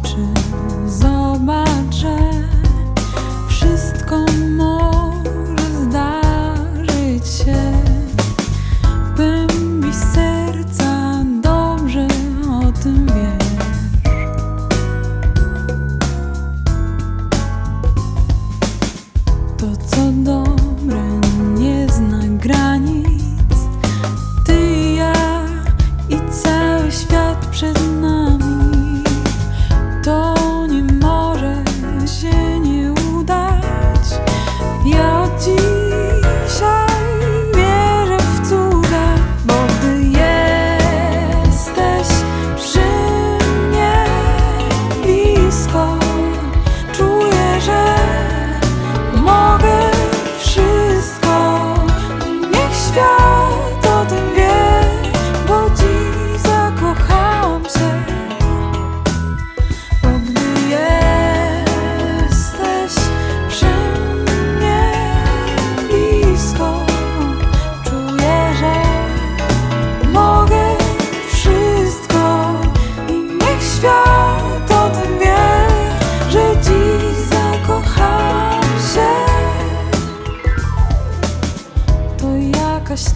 oczy zobaczę. Wszystko może zdarzyć się. W głębi serca dobrze o tym wiesz. To co dobre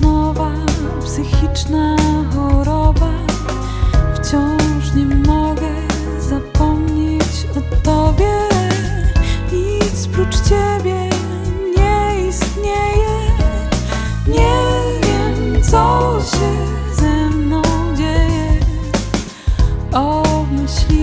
nowa psychiczna choroba. Wciąż nie mogę zapomnieć o tobie. Nic prócz ciebie nie istnieje. Nie wiem, co się ze mną dzieje. O myśli